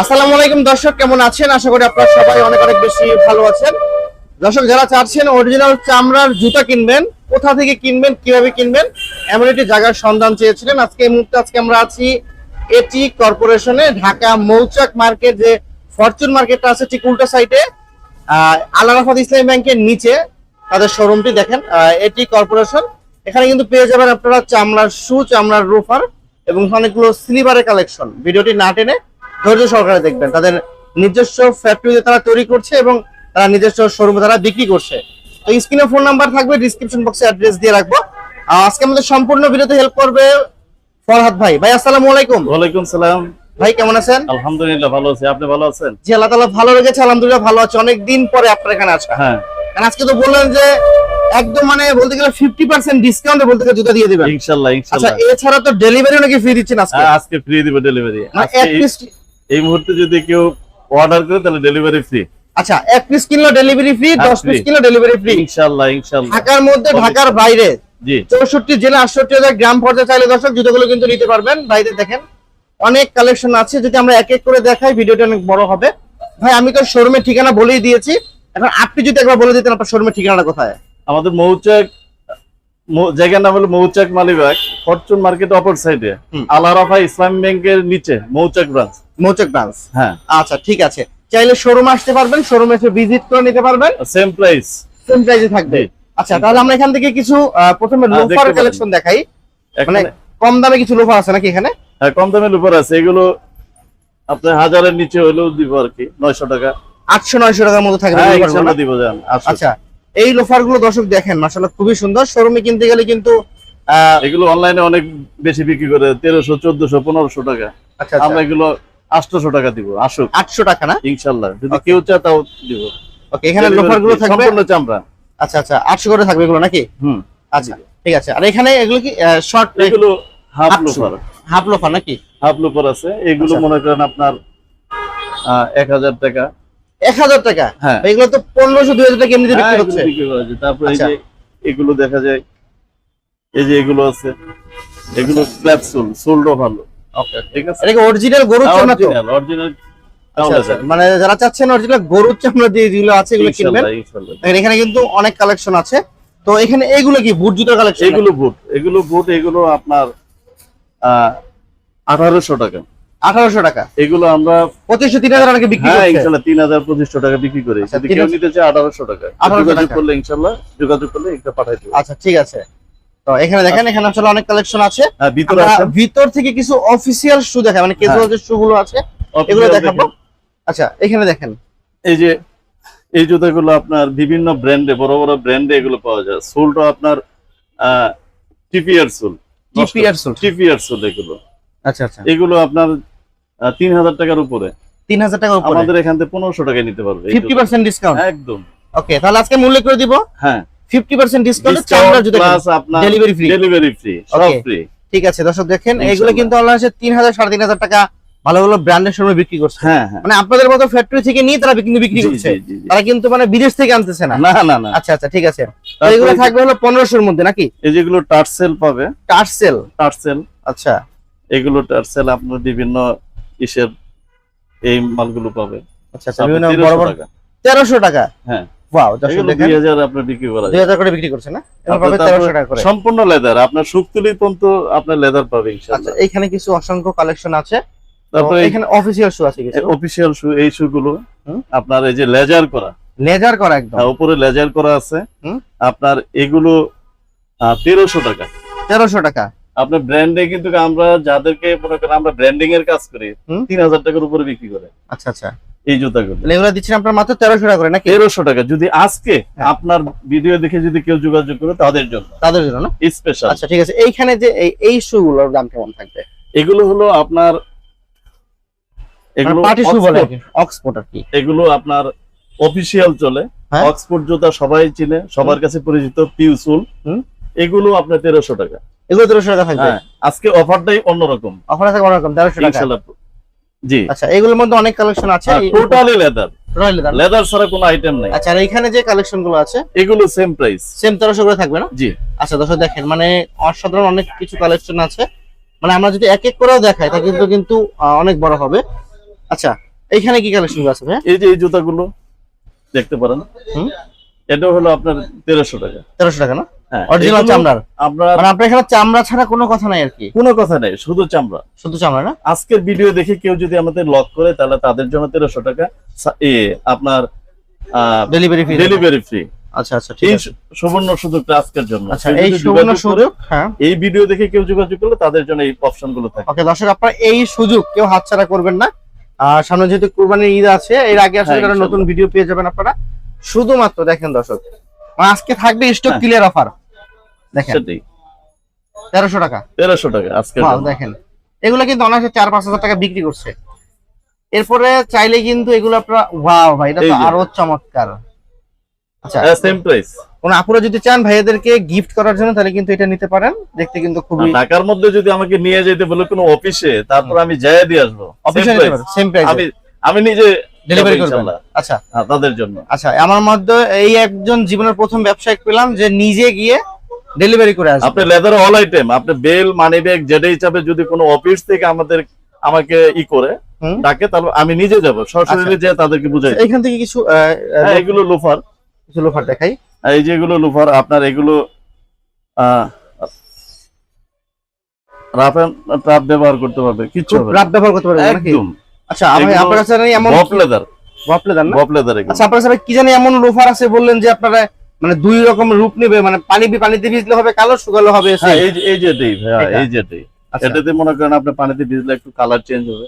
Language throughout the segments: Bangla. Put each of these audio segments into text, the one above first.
আসসালামু আলাইকুম দর্শক, কেমন আছেন? আশা করি আপনারা সবাই অনেক অনেক বেশি ভালো আছেন। দর্শক, যারা চাচ্ছেন অরিজিনাল চামড়ার জুতা কিনবেন, কোথা থেকে কিনবেন, কীভাবে কিনবেন, এমন একটি জায়গার সন্ধান চেয়েছিলেন। আজকে এই মুহূর্তে আজকে আমরা আছি এটি কর্পোরেশনে ঢাকা মৌচাক মার্কেট যে ফরচুন মার্কেটটা আছে ঠিক উল্টা সাইডে আল্লাহাফাদ ইসলামী ব্যাংকের নিচে, তাদের শোরুমটি দেখেন। এটি কর্পোরেশন এখানে কিন্তু পেয়ে যাবেন আপনারা চামড়ার শু চামড়ার রুফার এবং অনেকগুলো স্লিপারের কালেকশন ভিডিওটি না টেনে ধৈর্য সহকারে দেখবেন। তাদের নিজস্ব ফ্যাক্টরিতে তারা তৈরি করছে এবং তারা নিজস্ব শোরুমে তারা বিক্রি করছে। তো স্ক্রিনে ফোন নাম্বার থাকবে ডিসক্রিপশন বক্সে অ্যাড্রেস দিয়ে রাখব। আজকে আমাদের সম্পূর্ণ ভিডিওতে হেল্প করবে ফরহাদ ভাই। ভাই আসসালামু আলাইকুম। ওয়ালাইকুম সালাম। ভাই কেমন আছেন? আলহামদুলিল্লাহ ভালো আছি। আপনি ভালো আছেন? জি আল্লাহ তাআলা ভালো রেখেছে আলহামদুলিল্লাহ ভালো আছে। অনেক দিন পরে আপনার এখানে আসা। হ্যাঁ। কারণ আজকে তো বললেন যে একদম মানে বলতে গেলে ফিফটি পার্সেন্ট ডিসকাউন্টে বলতে গেলে জুতা দিয়ে দিবেন। ইনশাল্লাহ আচ্ছা ইনশাল্লাহ এছাড়া তো ডেলিভারিও নাকি ফ্রি দিচ্ছেন আজকে? হ্যাঁ, আজকে ফ্রি দিব ডেলিভারি মানে এক পিস এই মুহূর্তে যদি কেউ অর্ডার করে তাহলে ডেলিভারি ফ্রি আচ্ছা এক পিস কিনলো ডেলিভারি ফ্রি হ্যাঁ, দশ পিস। কিনলো ডেলিভারি ফ্রি ইনশাল্লাহ ইনশাল্লাহ। ঢাকার মধ্যে ঢাকার বাইরে। জি। চৌষট্টি জেলা আটষট্টি হাজার গ্রাম পর্যায়ে চাইলে দর্শক জুতোগুলো কিন্তু নিতে পারবেন। বাইরে দেখেন অনেক কালেকশন আছে। যদি আমরা এক এক করে দেখাই ভিডিওটা অনেক বড় হবে। ভাই আমি তো শোরুমের ঠিকানা বলেই দিয়েছি। এখন আপনি যদি একবার বলে দিতেন আপনার শোরুমের ঠিকানাটা কোথায়? আমাদের মৌচাক জায়গার নাম হলো মৌচাক মালিবাগ ফরচুন মার্কেট অপর সাইডে। আলারাফা ইসলামী ব্যাংকের নিচে মৌচাক ব্রাঞ্চ মৌচক ব্রাঞ্চ হ্যাঁ। আচ্ছা ঠিক আছে। চাইলে শোরুম আসতে পারবেন শোরুমে এসে ভিজিট করে নিতে পারবেন। সেম প্রাইস সেম প্রাইসে থাকবে। আচ্ছা তাহলে আমরা এখান থেকে কিছু প্রথমে হ্যাঁ, লোফার কালেকশন দেখাই। মানে এখানে কম দামে কিছু লোফার আছে নাকি এখানে? হ্যাঁ, কম দামে উপর আছে। এগুলো আপনার হাজারের নিচে হলেও দিব আর কি নয়শো টাকা। আটশো নয়শো টাকার মতো থাকবে হ্যাঁ দিব আচ্ছা এই লোফারগুলো দর্শক দেখেন মাসাল্লাহ খুবই সুন্দর। শোরুমে কিনতে গেলে কিন্তু এগুলো অনলাইনে অনেক বেশি বিক্রি করে তেরোশো চোদ্দশো পনেরোশো টাকা। আচ্ছা আমরা এগুলো আটশোশো টাকা দিব আসুক আটশো টাকা না? ইনশাল্লাহ যদি কেউ চায় তাও দিব। ওকে এখানে লোফারগুলো থাকবে? সম্পূর্ণ চামড়া। আচ্ছা আচ্ছা আটশো করে থাকবে এগুলো নাকি? হুম। আচ্ছা ঠিক আছে। আর এখানে এগুলো কি শর্ট এগুলো হাফ লোফার হাফ লোফার নাকি? হাফ লোফার আছে। এগুলো আচ্ছা। মনে করেন আপনার এক হাজার টাকা। এক হাজার টাকা। হ্যাঁ। এগুলো তো পনেরোশো দুই হাজার টাকা এমনিতে হ্যাঁ, বিক্রি এগুলো হচ্ছে। তারপর এই আচ্ছা। যে এগুলো দেখা যায় এই যে এগুলো আছে এগুলো ফ্ল্যাট সোল সোলও ভালো। ওকে ঠিক আছে? এটা কি অরিজিনাল গরুর চামড়া তো? অরিজিনাল আচ্ছা, আচ্ছা। মানে যারা চাচ্ছেন অরিজিনাল গরুর চামড়া দিয়ে যেগুলো আছে এগুলো কিনবেন। এখানে কিন্তু অনেক কালেকশন আছে। তো এখানে এইগুলো কি বুট জুতার কালেকশন এগুলো বুট। এগুলো বুট এগুলো আপনার আঠারোশো টাকা। আঠারোশো টাকা। এগুলো আমরা পঁচিশশো তিন হাজার টাকা বিক্রি হ্যাঁ ইনশাল্লাহ তিন হাজার পঁচিশশো টাকা বিক্রি করি। আচ্ছা, যদি কেউ নিতে চায় আঠারোশো টাকা। 1800 যোগাযোগ টাকা। করলে ইনশাল্লাহ যোগাযোগ করলে এটা পাঠাই দেবো। আচ্ছা ঠিক আছে। তো এখানে দেখেন এখানে আসলে অনেক কালেকশন আছে। হ্যাঁ ভিতরে ভিতর থেকে কিছু অফিসিয়াল শু দেখাই মানে ক্যাজুয়াল যে শু গুলো আছে এগুলো দেখাবো। আচ্ছা এখানে দেখেন। এই যে এই জুতাগুলো আপনার বিভিন্ন ব্র্যান্ডে বড় বড় ব্র্যান্ডে এগুলো পাওয়া যায়। সোলটা আপনার TPR sole TPR sole। TPR sole এগুলো। আচ্ছা আচ্ছা। এগুলো আপনার তিন হাজার টাকার উপরে। তিন হাজার টাকা উপরে? আমাদের এখান থেকে পনেরোশো টাকায় নিতে পারবে ফিফটি পার্সেন্ট ডিসকাউন্ট একদম। ওকে তাহলে আজকে মূল্য করে দিব? হ্যাঁ। ফিফটি পার্সেন্ট ডিসকাউন্ট চামড়ার জুতো প্লাস আপনার ডেলিভারি ফ্রি ডেলিভারি ফ্রি সব ফ্রি ঠিক আছে দর্শক দেখেন। এগুলো কিন্তু অনলাইনে তিন হাজার সাড়ে তিন হাজার টাকা ভালো ভালো ব্র্যান্ডের শোরুমে বিক্রি করছে। হ্যাঁ হ্যাঁ। মানে আপনাদের মতো ফ্যাক্টরি থেকে নিয়ে তারা কিন্তু বিক্রি করছে। তারা কিন্তু মানে বিদেশ থেকে আনতেছে না। না না না। আচ্ছা আচ্ছা ঠিক আছে। এগুলো থাকবে হলো পনেরোশোর মধ্যে নাকি? এই যেগুলো টার্সেল পাবে। টার্সেল টার্সেল আচ্ছা। এগুলো টার্সেল আপনার বিভিন্ন ইসের এই মালগুলো পাবে। আচ্ছা আপনার বিভিন্ন 1300 বড় বড় টাকা। তেরোশো টাকা? হ্যাঁ। ওয়াও আপনার বিক্রি করা বিক্রি না? পাবে টাকা করে। সম্পূর্ণ লেদার আপনার শুকতুলি পর্যন্ত আপনার লেদার পাবে আচ্ছা এখানে কিছু অসংখ্য কালেকশন আছে। তারপরে এখানে অফিসিয়াল শু আছে কিছু। শু এই শু গুলো। আপনার এই যে লেজার করা। লেজার করা একদম। হ্যাঁ, উপরে লেজার করা আছে। হুম। আপনার এগুলো তেরোশো টাকা। তেরোশো টাকা। আপনার ব্র্যান্ডে কিন্তু আমরা যাদেরকে মনে করেন আমরা ব্র্যান্ডিং এর কাজ করি তিন হাজার টাকার উপরে বিক্রি করে। আচ্ছা আচ্ছা। এই জুতাগুলো। এগুলো দিচ্ছেন আপনার মাত্র তেরোশো টাকা করে নাকি? তেরোশো টাকা। যদি আজকে হ্যাঁ। আপনার ভিডিও দেখে যদি কেউ যোগাযোগ করে তাদের জন্য। তাদের জন্য না? স্পেশাল আচ্ছা ঠিক আছে। এইখানে যে এই শু গুলোর দাম কেমন থাকবে? এগুলো হলো আপনার এগুলো পার্টি শু বলে অক্সফোর্ড। আর কি। এগুলো আপনার অফিসিয়াল চলে। হ্যাঁ। অক্সফোর্ড জুতা সবাই চিনে সবার কাছে পরিচিত পিউসুল হুম। এগুলো আপনার তেরোশো টাকা। এগুলো তেরোশো টাকা থাকবে। হ্যাঁ আজকে অফারটাই অন্যরকম। অফার থাকবে অনেক তেরোশো টাকা। জি। আচ্ছা এগুলোর মধ্যে অনেক কালেকশন আছে। টোটালি লেদার লেদার ছাড়া কোনো আইটেম নাই। আচ্ছা আর এখানে যে কালেকশনগুলো আছে এগুলো সেম প্রাইস সেম তেরোশো করে থাকবে না? জি। আচ্ছা দর্শক দেখেন মানে অসাধারণ অনেক কিছু কালেকশন আছে। মানে আমরা যদি এক এক করেও দেখাই তা কিন্তু কিন্তু অনেক বড় হবে। আচ্ছা এইখানে কি কালেকশন আছে ভাই এই যে এই জুতাগুলো দেখতে পারেন। হুম? এটা হলো আপনার তেরোশো টাকা। তেরোশো টাকা না? হ্যাঁ অরিজিনাল চামড়ার? আপনার মানে আপনার এখানে চামড়া ছাড়া কোনো কথা নাই আর কি? কোনো কথা নেই শুধু চামড়া। শুধু চামড়া না? আজকের ভিডিও দেখে কেউ যদি আমাদের লক করে তাহলে তাদের জন্য তেরোশো টাকা। সা- এ আপনার ডেলিভারি ফি ডেলিভারি ফ্রি আচ্ছা আচ্ছা ঠিক আছে। সুবর্ণ সুযোগটা আজকের জন্য। আচ্ছা এই সুবর্ণ সুযোগ হ্যাঁ। এই ভিডিও দেখে কেউ যোগাযোগ করলে তাদের জন্য এই অপশনগুলো থাকে। ওকে দর্শক আপনারা এই সুযোগ কেউ হাতছাড়া করবেন না। আর সামনে যেহেতু কুরবানির ঈদ আছে এর আগে আসলে হ্যাঁ, নতুন ভিডিও পেয়ে যাবেন আপনারা শুধুমাত্র দেখেন দর্শক মানে আজকে থাকবে স্টক। ক্লিয়ার অফার দেখেন তেরোশো টাকা। তেরোশো টাকা। দেখেন। এগুলো কিন্তু অনায়াসে চার পাঁচ হাজার টাকা বিক্রি করছে। এরপরে চাইলে কিন্তু এগুলো আপনারা ওয়াও ভাই এটা তো আরও চমৎকার। আচ্ছা। সেম প্রাইস কোন আপুরা যদি চান ভাইয়াদেরকে গিফট করার জন্য তাহলে কিন্তু এটা নিতে পারেন। দেখতে কিন্তু খুবই ঢাকার মধ্যে যদি আমাকে নিয়ে যেতে বলে কোনো অফিসে তারপর আমি যাই দিয়ে আসব। অফিসে সেম প্রাইস আমি আমি নিজে ডেলিভারি করবেন? আচ্ছা। হ্যাঁ, তাদের জন্য। আচ্ছা আমার মধ্যে এই একজন জীবনের প্রথম ব্যবসায়িক পেলাম যে নিজে গিয়ে ডেলিভারি করে আসবে। আপনি লেদার অল আইটেম আপনি বেল মানি ব্যাগ যদি কোনো অফিস থেকে আমাদের আমাকে ই করে ডাকে তাহলে আমি নিজে যাব। সরাসরি যে তাদেরকে বুঝাই এখান থেকে কিছু হ্যাঁ, এগুলো লোফার কিছু লোফার দেখাই। এই যেগুলো লোফার আপনার এগুলো রাফ ট্রাপ ব্যবহার করতে পারবে না। রাত ব্যবহার করতে পারবে একদম। আচ্ছা আপনার কাছে এমন বপ লেদার বপলে দেন না? বপ লেদার আচ্ছা আপনার কাছে কি জানি এমন লোফার আছে বললেন যে আপনারা মানে দুই রকম রূপ নেবে মানে পানি পানিতে ভিজলে হবে কালো শুকালো হবে হ্যাঁ এই যে এই যেটাই ভাইয়া এই যেটাই আচ্ছা, এটাতে মনে করেন আপনি পানিতে ভিজলে একটু কালার চেঞ্জ হবে।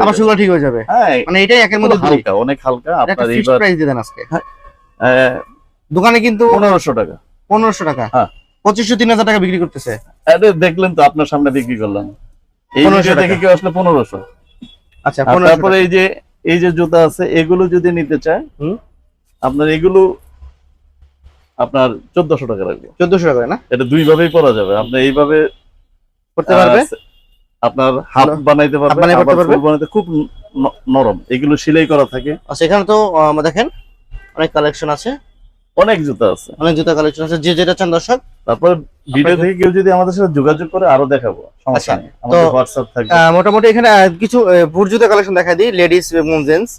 আবার শুকালে ঠিক হয়ে যাবে। হয়ে হ্যাঁ মানে এটাই একের মধ্যে হালকা অনেক হালকা। আপনার ফিক্সড এইবার প্রাইস দিবেন আজকে। দোকানে কিন্তু পনেরোশো টাকা। পনেরোশো টাকা। হ্যাঁ। পঁচিশশো তিন হাজার টাকা বিক্রি করতেছে। দেখলেন তো আপনার সামনে বিক্রি করলাম। এই দেখে টাকা। কেউ আসলে পনেরোশো। আচ্ছা তারপরে এই যে এই যে জুতা আছে এগুলো যদি নিতে চায় আপনার এগুলো আপনার চোদ্দশো টাকা লাগবে। চোদ্দশো টাকা না? এটা দুই ভাবেই পরা যাবে। আপনি এইভাবে করতে পারবে? আপনার হ্যালো। বানাইতে পারবে? বানাইতে খুব নরম। এগুলো সেলাই করা থাকে। আচ্ছা এখানে তো দেখেন অনেক কালেকশন আছে। অনেক জুতা আছে। অনেক জুতা কালেকশন আছে যে যেটা চান দর্শক। তারপর ভিডিও থেকে কেউ যদি আমাদের সাথে যোগাযোগ করে আরও দেখাবো। সমস্যা আচ্ছা, নেই আমাদের হোয়াটসঅ্যাপ থাকবে। মোটামুটি এখানে কিছু বুট জুতা কালেকশন দেখা দিই লেডিস এবং জেন্টস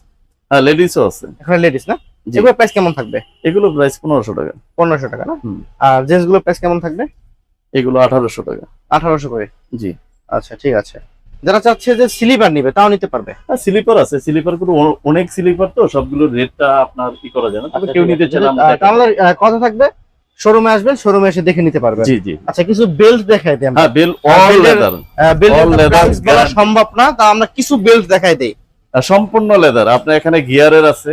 হ্যাঁ লেডিসও আছে। এখানে লেডিস না। এগুলো প্রাইস কেমন থাকবে? এগুলো প্রাইস পনেরোশো টাকা। পনেরোশো টাকা না? আর জেন্টসগুলো প্রাইস কেমন থাকবে? এগুলো আঠারোশো টাকা। আঠারোশো করে। জি। আচ্ছা ঠিক আছে। যারা চাচ্ছে যে স্লিপার নিবে তাও নিতে পারবে। হ্যাঁ স্লিপার আছে। স্লিপারগুলো অনেক স্লিপার তো সবগুলোর রেটটা আপনার কি করা যায় না। তবে আচ্ছা, কেউ নিতে দেখাবো। তাহলে কথা থাকবে শোরুমে আসবেন শোরুমে এসে দেখে নিতে পারবেন। জি জি। আচ্ছা কিছু বেল্ট দেখাই দিই আমরা। হ্যাঁ বেল অল লেদার বলা সম্ভব না তা আমরা কিছু বেল্ট দেখাই দেই। সম্পূর্ণ লেদার আপনার এখানে গিয়ারের আছে।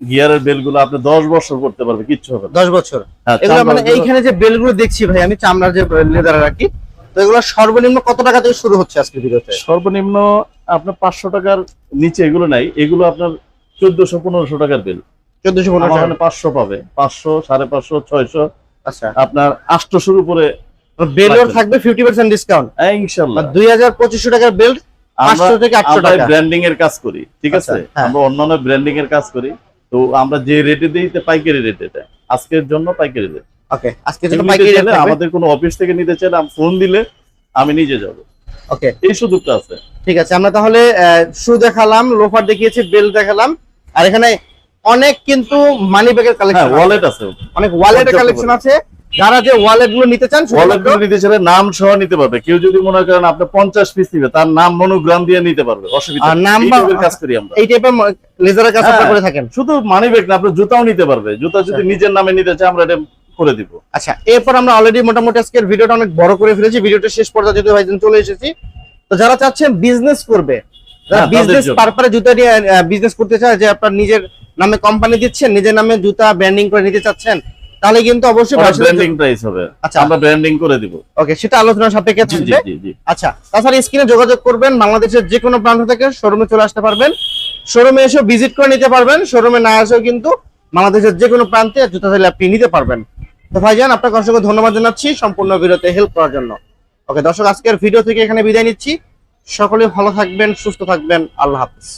গিয়ারের বেলগুলো আপনি দশ বছর করতে পারবে কিচ্ছু হবে না। দশ বছর। হ্যাঁ, এগুলো মানে এইখানে যে বেলগুলো দেখছি ভাই আমি চামড়ার যে লেদার রাখি তো এগুলো সর্বনিম্ন কত টাকা থেকে শুরু হচ্ছে আজকের ভিডিওতে? সর্বনিম্ন আপনার পাঁচশো টাকার নিচে এগুলো নাই এগুলো আপনার চোদ্দশো পনেরোশো টাকার বিল চোদ্দশো পাঁচশো পাবে পাঁচশো সাড়ে পাঁচশো ছয়শো। আচ্ছা। আপনার উপরে লাগবে। থাকবে ফিফটি পার্সেন্ট ডিসকাউন্ট ইনশাল্লাহ। দুই হাজার পঁচিশশো টাকার বেল্ট পাঁচশো থেকে আটশো টাকা। ব্র্যান্ডিং এর কাজ করি ঠিক আচ্ছা, আছে? হ্যাঁ। আমরা অন্যান্য ব্র্যান্ডিং এর কাজ করি। তো আমরা যে রেটে দিই পাইকারি রেটে দেয়। আজকের জন্য পাইকারি রেট ওকে আজকে পাইকারি চাইলে আমাদের কোনো অফিস থেকে নিতে চাইলে ফোন দিলে আমি নিজে যাব। ওকে এই সুযোগটা আছে। ঠিক আছে আমরা তাহলে শু দেখালাম লোফার দেখিয়েছি বেল্ট দেখালাম। আর এখানে অনেক কিন্তু মানি ব্যাগের কালেকশন ওয়ালেট আছে। অনেক ওয়ালেটের কালেকশন আছে। যারা যে ওয়ালেটগুলো নিতে চান ওয়ালেট শুধুমাত্র নিতে চাইলে নাম সহ নিতে পারবে। কেউ যদি মনে করেন আপনি পঞ্চাশ পিস নিবে তার নাম মনোগ্রাম দিয়ে নিতে পারবে। অসুবিধা নাম কাজ করি আমরা। এই টাইপের লেজারের কাজ হ্যাঁ। করে থাকেন। শুধু মানি ব্যাগ না আপনি জুতাও নিতে পারবে। জুতা যদি আচ্ছা। নিজের নামে নিতে চান আমরা এটা করে দিব। আচ্ছা এরপর আমরা অলরেডি মোটামুটি আজকের ভিডিওটা অনেক বড় করে ফেলেছি ভিডিওটা শেষ পর্যায়ে যদি ভাইজান চলে এসেছি। তো যারা চাচ্ছেন বিজনেস করবে যারা হ্যাঁ, বিজনেস পারপারে জুতা নিয়ে বিজনেস করতে চায় যে আপনার নিজের নামে কোম্পানি দিচ্ছেন নিজের নামে জুতা ব্র্যান্ডিং করে নিতে চাচ্ছেন তাহলে কিন্তু অবশ্যই ব্র্যান্ডিং প্রাইস হবে। আচ্ছা। আমরা ব্র্যান্ডিং করে দিব। ওকে সেটা আলোচনা সাপেক্ষে থাকবে। জি জি আচ্ছা তাছাড়া স্ক্রিনে যোগাযোগ করবেন বাংলাদেশের যে কোনো প্রান্ত থেকে শোরুমে চলে আসতে পারবেন। শোরুমে এসে ভিজিট করে নিতে পারবেন শোরুমে না এসেও কিন্তু বাংলাদেশের যে কোনো প্রান্তে জুতা চাইলে আপনি নিতে পারবেন। তো ভাইজান, আপনাকে অসংখ্য ধন্যবাদ জানাচ্ছি সম্পূর্ণ ভিডিওতে হেল্প করার জন্য। ওকে দর্শক, আজকের ভিডিও থেকে এখানে বিদায় নিচ্ছি। সকলে ভালো থাকবেন, সুস্থ থাকবেন। আল্লাহ হাফিজ।